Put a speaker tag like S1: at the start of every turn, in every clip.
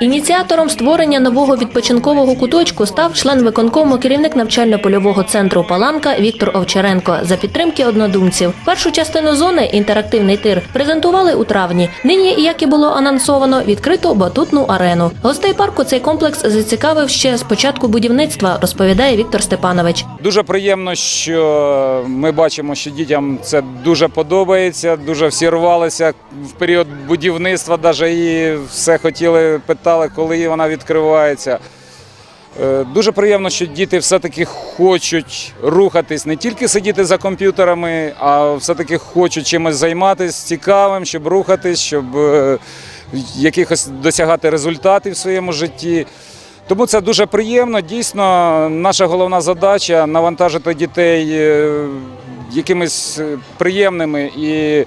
S1: Ініціатором створення нового відпочинкового куточку став член виконкому керівник навчально-польового центру Паланка Віктор Овчаренко за підтримки однодумців. Першу частину зони інтерактивний тир презентували у травні. Нині, як і було анонсовано, відкрито батутну арену. Гостей парку цей комплекс зацікавив ще з початку будівництва, розповідає Віктор Степанович.
S2: Дуже приємно, що ми бачимо, що дітям це дуже подобається. Дуже всі рвалися в період будівництва, навіть і все хотіли, питали, коли вона відкривається. Е, Дуже приємно, що діти все-таки хочуть рухатись, не тільки сидіти за комп'ютерами, а все-таки хочуть чимось займатися цікавим, щоб рухатись, щоб е, якихось досягати результатів в своєму житті. Тому це дуже приємно. Дійсно, наша головна задача навантажити дітей е, якимись приємними і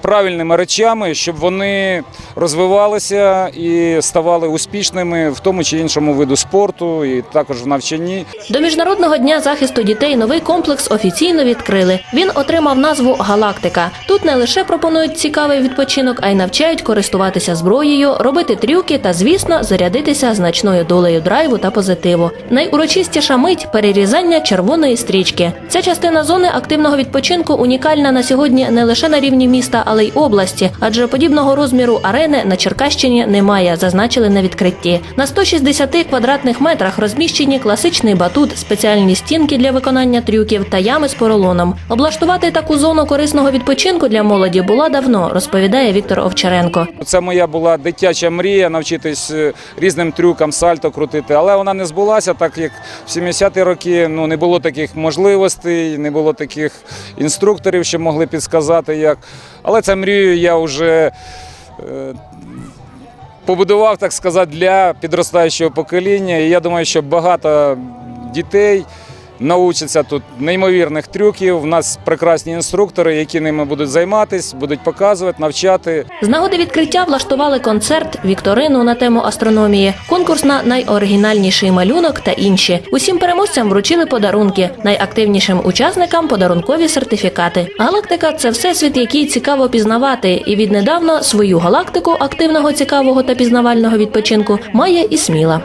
S2: правильними речами, щоб вони розвивалися і ставали успішними в тому чи іншому виду спорту, і також в навчанні.
S1: До міжнародного дня захисту дітей новий комплекс офіційно відкрили. Він отримав назву Галактика. Тут не лише пропонують цікавий відпочинок, а й навчають користуватися зброєю, робити трюки та, звісно, зарядитися значною долею драйву та позитиву. Найурочистіша мить перерізання червоної стрічки. Ця частина зони активного відпочинку унікальна на сьогодні не лише на рівні міста, але й області, адже подібного розміру арени на Черкащині немає, зазначили на відкритті. На 160 квадратних метрах розміщені класичний батут, спеціальні стінки для виконання трюків та ями з поролоном. Облаштувати таку зону корисного відпочинку для молоді була давно, розповідає Віктор Овчаренко.
S2: Це моя була дитяча мрія навчитись е, різним трюкам, сальто крутити, але вона не збулася, так як в 70-ті роки ну, не було таких можливостей, не було таких інструкторів, що могли підсказати як. Але це мрію я вже е, побудував, так сказати, для підростаючого покоління. І я думаю, що багато дітей навчаться тут неймовірних трюків. У нас прекрасні інструктори, які ними будуть займатися, будуть показувати, навчати.
S1: З нагоди відкриття влаштували концерт, вікторину на тему астрономії, конкурс на найоригінальніший малюнок та інші. Усім переможцям вручили подарунки, найактивнішим учасникам подарункові сертифікати. Галактика це всесвіт, який цікаво пізнавати, і віднедавна свою галактику активного, цікавого та пізнавального відпочинку має і сміла.